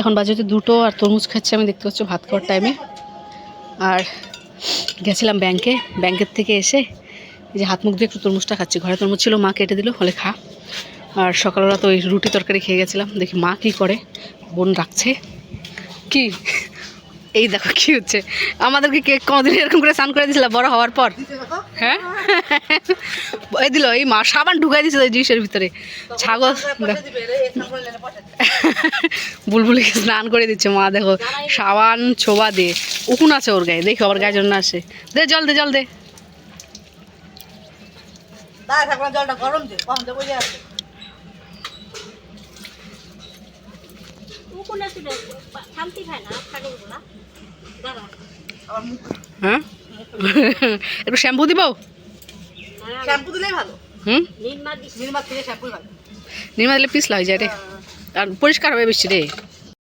এখন বাজে হচ্ছে দুটো আর তরমুজ খাচ্ছি আমি দেখতে পাচ্ছি ভাত খাওয়ার টাইমে আর গেছিলাম ব্যাংকে ব্যাংকের থেকে এসে এই যে হাত মুখ দিয়ে একটু তরমুজটা খাচ্ছি। ঘরে তরমুজ ছিল মা কেটে দিল ফলে খা। আর সকালবেলা তো ওই রুটি তরকারি খেয়ে গেছিলাম দেখি মা কী করে বোন রাখছে কি? এই দেখো কি হচ্ছে। আমাদেরকে কেক কোনোদিন এরকম করে স্নান করে দিয়েছিল বড় হওয়ার পর। হ্যাঁ? এই দিল এই মা সাবান ঢুকাই দিয়েছিল ওই জিনিসের ভিতরে। ছাগল বুলবুলিকে স্নান করে দিচ্ছে। মা দেখো সাবান ছোবা দিয়ে উকুন আছে ওর গায়ে। দেখো আবার গায়ে জন্য আসে। দে জল দে জল দে। জলটা গরম দে। কম দে আছে। হ্যাঁ? একটু শ্যাম্পু দিব? শ্যাম্পু দিলেই ভালো। হুম? নির্মা দিস শ্যাম্পু ভালো। নির্মা দিলে পিছলা হয়ে যায় রে। আর পরিষ্কার হবে বেশি রে।